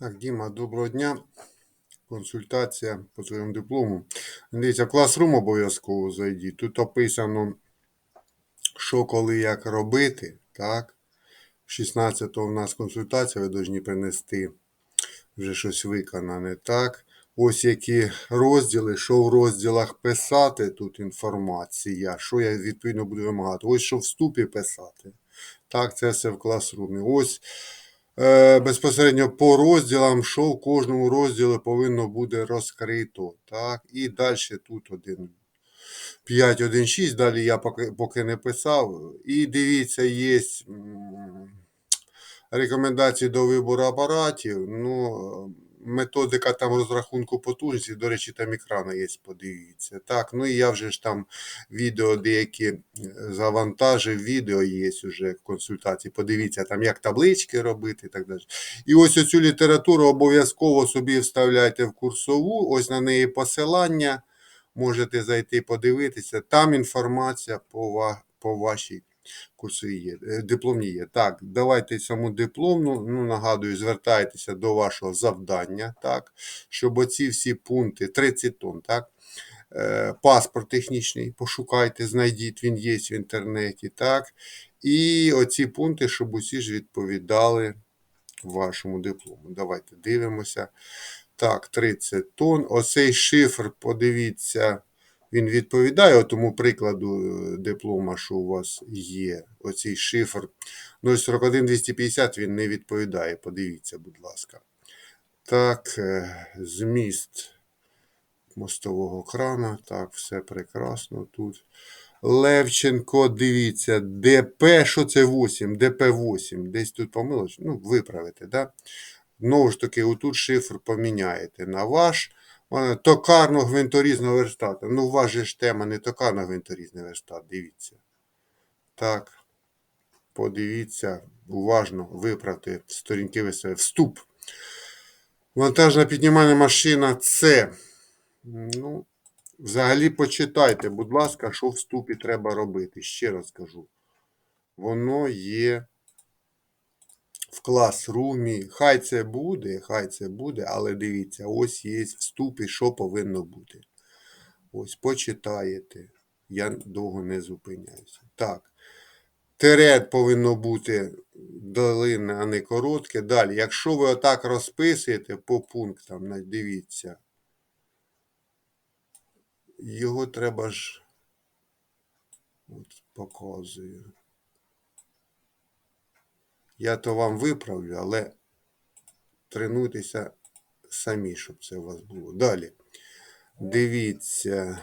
Так, Діма, доброго дня. Консультація по своєму диплому. Дивіться, в класрум обов'язково зайдіть. Тут описано, що коли як робити. Так. 16-го в нас консультація, ви повинні принести вже щось виконане. Так. Ось які розділи, що в розділах писати, тут інформація, що я відповідно буду вимагати. Ось що в вступі писати. Так, це все в класрумі. Ось безпосередньо по розділам, що в кожному розділі повинно буде розкрито. Так, і далі тут один. 5.1.6, далі я поки, поки не писав. І дивіться, є рекомендації до вибору апаратів. Ну, методика там розрахунку потужності, до речі, там екрана є, подивіться. Так, ну і я вже ж там відео деякі е, завантажив, відео є вже в консультації. Подивіться, там як таблички робити і так далі. І ось оцю літературу обов'язково собі вставляйте в курсову, ось на неї посилання. Можете зайти подивитися. Там інформація по, по вашій курсовій є, е, дипломній є. Так, давайте саму дипломну, ну, нагадую, звертайтеся до вашого завдання, так, щоб оці всі пункти, 30 тонн, так, е, паспорт технічний, пошукайте, знайдіть, він є в інтернеті, так, і оці пункти, щоб усі ж відповідали вашому диплому. Давайте дивимося. Так, 30 тонн. Оцей шифр, подивіться, він відповідає тому прикладу е, диплома, що у вас є. Оцей шифр 041250 він не відповідає. Подивіться, будь ласка. Так, е, зміст мостового крана. Так, все прекрасно тут. Левченко, дивіться, ДП, що це 8? ДП8. Десь тут помилочка. Ну, виправите, да? Знову ж таки, отут шифр поміняєте на ваш. Е, Токарно-гвинторізного верстата. Ну, у вас же ж тема не токарно-гвинторізний верстат, дивіться. Так. Подивіться, уважно виправте сторінки веселі. Вступ. Вантажна піднімальна машина це. Ну, взагалі почитайте, будь ласка, що в вступі треба робити. Ще раз кажу. Воно є в класрумі. Хай це буде, хай це буде, але дивіться, ось є в вступі, що повинно бути. Ось почитаєте. Я довго не зупиняюся. Так. Терет повинно бути долинне, а не коротке. Далі, якщо ви отак розписуєте по пунктам, дивіться, його треба ж. От показую. Я то вам виправлю, але тренуйтеся самі, щоб це у вас було. Далі. Дивіться.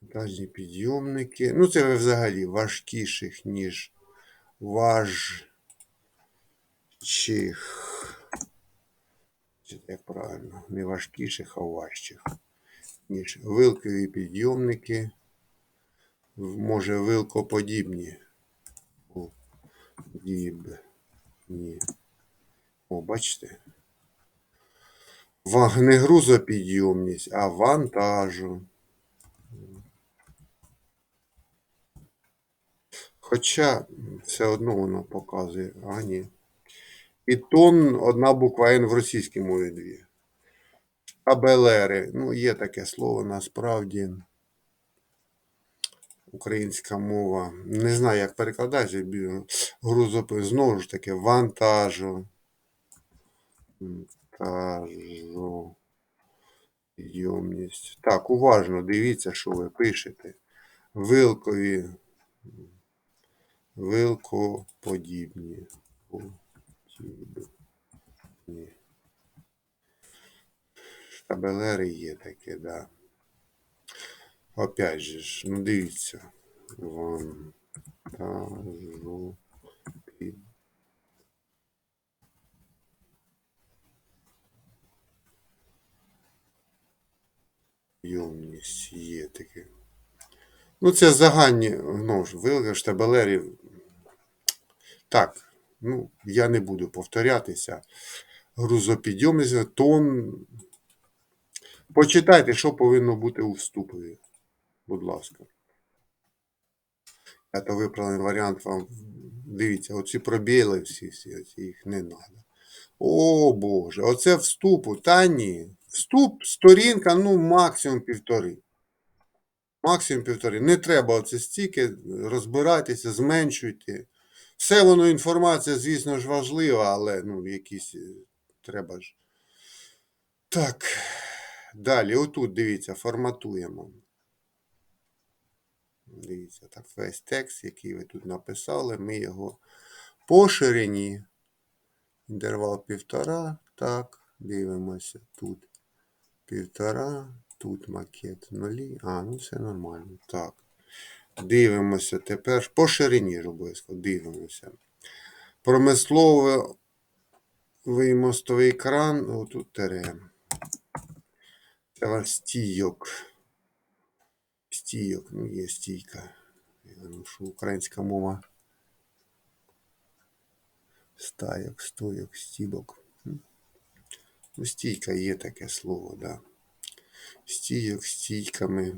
Вантажні підйомники. Ну, це взагалі важкіших, ніж важчих. Як правильно? Не важкіших, а важчих. Ніж вилкові підйомники. Може, вилкоподібні. Ні. О, бачите? Не грузопідйомність, а вантажу. Хоча все одно воно показує, а ні. І тон одна буква Н в російській мові дві. Абелери. Ну, є таке слово насправді. Українська мова. Не знаю, як перекладається. бі- Грузопи. Знову ж таки, вантажу. Вантажу. Підйомність. Так, уважно дивіться, що ви пишете. Вилкові. Вилкоподібні. Подібні. Штабелери є таке, да. Опять же ж, ну дивіться. Вантажу. під- Йомність є таке. Ну, це загальні, ну, ж, вилка штабелерів. Так, ну, я не буду повторятися. Грузопідйомність, тон. Почитайте, що повинно бути у вступові. Будь ласка. А то виправлений варіант вам. Дивіться, оці пробіли всі, всі оці, їх не треба. О Боже, оце вступу. Та ні. Вступ, сторінка, ну, максимум півтори. Максимум півтори. Не треба оце стільки, розбирайтеся, зменшуйте. Все воно інформація, звісно ж, важлива, але ну, якісь е, треба ж. Так. Далі, отут дивіться, форматуємо. Дивіться, так, весь текст, який ви тут написали, ми його по ширині. Інтервал півтора. Так, дивимося. Тут півтора, тут макет нулі. А, ну все нормально. Так. Дивимося тепер по ширині обов'язково. Дивимося. Промисловий мостовий кран. Отут тере. Це стійок. Стійок, ну є стійка. Я думаю, що українська мова. Стайок, стойок, стібок. Ну, стійка є таке слово, да. Стійок, стійками.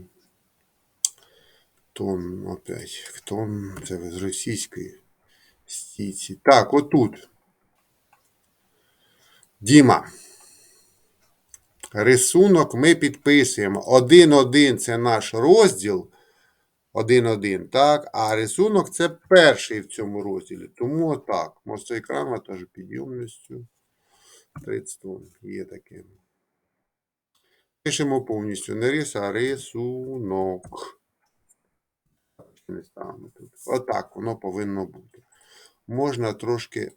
Тон, опять. Тон, це з російської стійці. Так, отут. Діма. Рисунок ми підписуємо. 1-1 це наш розділ. 1-1, так? А рисунок це перший в цьому розділі. Тому отак. Мостовий кран теж підйомністю. 30 тонн. Є таке. Пишемо повністю не рис, а рисунок. Отак воно повинно бути. Можна трошки,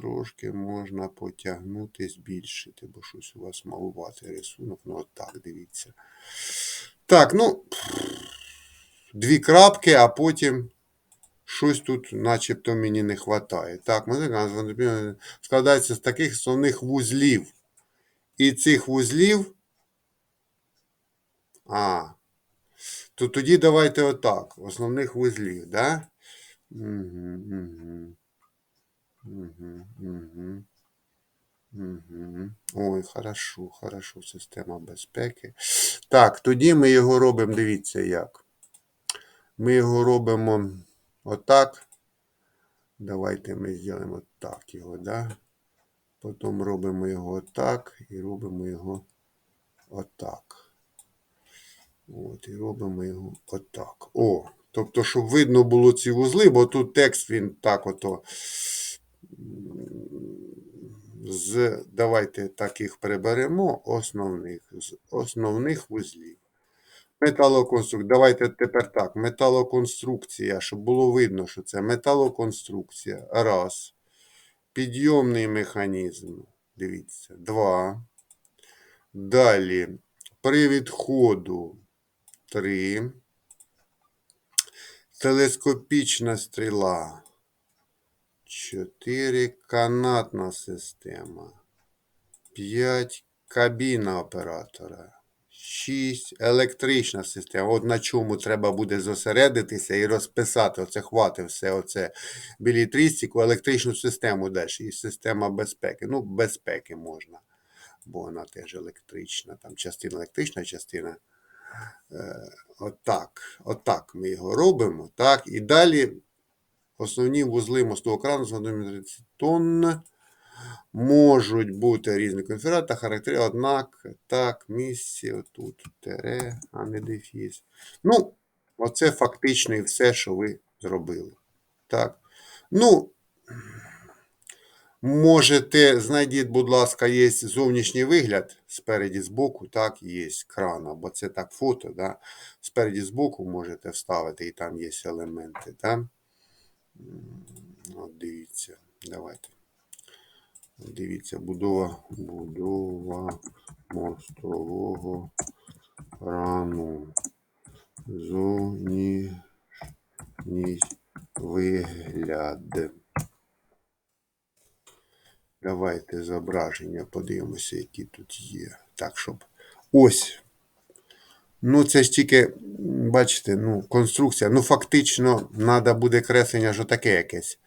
трошки можна потягнути, збільшити, бо щось у вас малувати рисунок. Ну, отак, дивіться. Так, ну, дві крапки, а потім щось тут начебто мені не вистачає. Так, музика складається з таких основних вузлів. І цих вузлів. А, то тоді давайте отак. Основних вузлів, да? Угу, угу. Угу, угу. Ой, хорошо, хорошо, система безпеки. Так, тоді ми його робимо, дивіться як. Ми його робимо отак. Давайте ми зробимо так його, да? Потім робимо його отак і робимо його отак. От, і робимо його отак. О, тобто, щоб видно було ці вузли, бо тут текст він так ото. З, давайте таких приберемо основних, з основних вузлів. Металоконструкція. Давайте тепер так. Металоконструкція, щоб було видно, що це металоконструкція. Раз. Підйомний механізм. Дивіться. Два. Далі. При відходу. Три. Телескопічна стріла. 4. Канатна система. 5. Кабіна оператора. 6. Електрична система. От на чому треба буде зосередитися і розписати. Оце хвати все оце білітристику, електричну систему далі. І система безпеки. Ну, безпеки можна. Бо вона теж електрична. Там частина електрична, частина. Е, отак. Отак ми його робимо. Так. І далі. Основні вузли мостового крану з 30 тонн можуть бути різні конфігурації та характери, однак, так, місці, отут, тере, а не дефіс. Ну, оце фактично і все, що ви зробили. Так. Ну, можете, знайдіть, будь ласка, є зовнішній вигляд спереді збоку, так, є крана, бо це так фото, да. Спереді збоку можете вставити, і там є елементи. Так? От дивіться, давайте. Дивіться, будова, будова мостового крану. Зовнішній вигляд. Давайте зображення подивимося, які тут є. Так, щоб. Ось. Ну, це ж тільки, бачите, ну, конструкція. Ну, фактично, треба буде креслення ж таке якесь.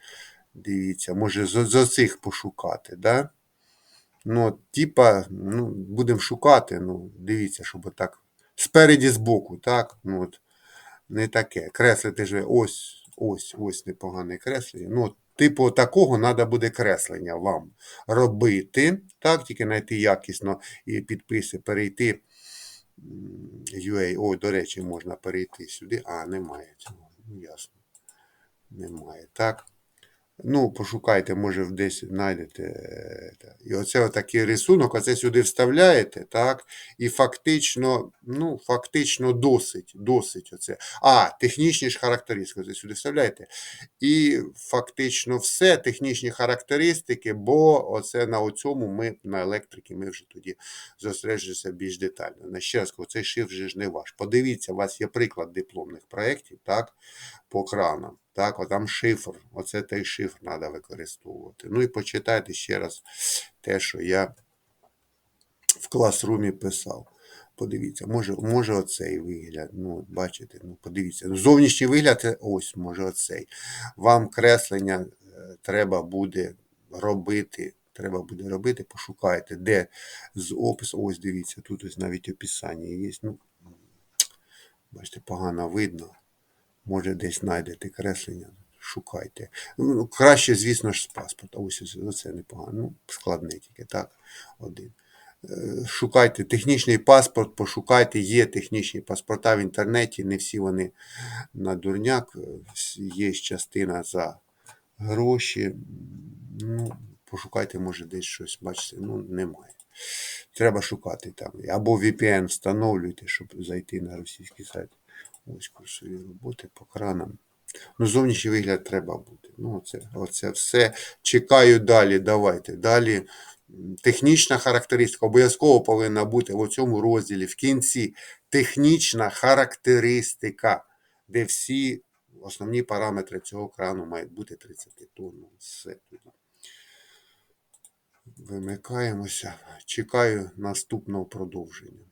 Дивіться, може з, з цих пошукати, да? Ну, типа, ну, будемо шукати, ну, дивіться, щоб отак. Спереді збоку, так? Ну, от, не таке. Креслити ж ось Ось, ось непогане креслення. Ну, типу, такого треба буде креслення вам робити. Так, тільки знайти якісно і підписи, перейти. UA, о, до речі, можна перейти сюди. А, немає цього. Ну, ясно. Немає. Так. Ну, пошукайте, може, десь знайдете. е. І оце отакий рисунок, оце сюди вставляєте, так? І фактично, ну, фактично досить, досить оце. А, технічні ж характеристики, оце сюди вставляєте. І фактично все, технічні характеристики, бо оце на оцьому ми, на електрики, ми вже тоді зосереджуємося більш детально. На ще раз цей шифр же ж не ваш. Подивіться, у вас є приклад дипломних проєктів, так, по кранам. Так, от там шифр, оце той шифр треба використовувати. Ну і почитайте ще раз те, що я в класрумі писав. Подивіться, може, може оцей вигляд. Ну, бачите, ну подивіться. Зовнішній вигляд ось, може оцей. Вам креслення е, треба буде робити. Треба буде робити, пошукайте, де з опису. Ось дивіться, тут ось навіть описання є. Ну, бачите, погано видно. Може, десь знайдете креслення, шукайте. Ну, краще, звісно ж, з паспорта. Ось оце непогано. Ну, складне тільки, так, один. Е, Шукайте технічний паспорт, пошукайте, є технічні паспорта в інтернеті, не всі вони на дурняк, е, є частина за гроші. Ну, пошукайте, може, десь щось, бачите, ну, немає. Треба шукати там. Або VPN встановлюйте, щоб зайти на російський сайт. Ось курсові роботи по кранам. Ну, зовнішній вигляд треба бути. Ну, оце, оце все. Чекаю далі. Давайте. Далі. Технічна характеристика обов'язково повинна бути в цьому розділі в кінці. Технічна характеристика, де всі основні параметри цього крану мають бути 30 тонн. Ну, Все тоді. Вимикаємося. Чекаю наступного продовження.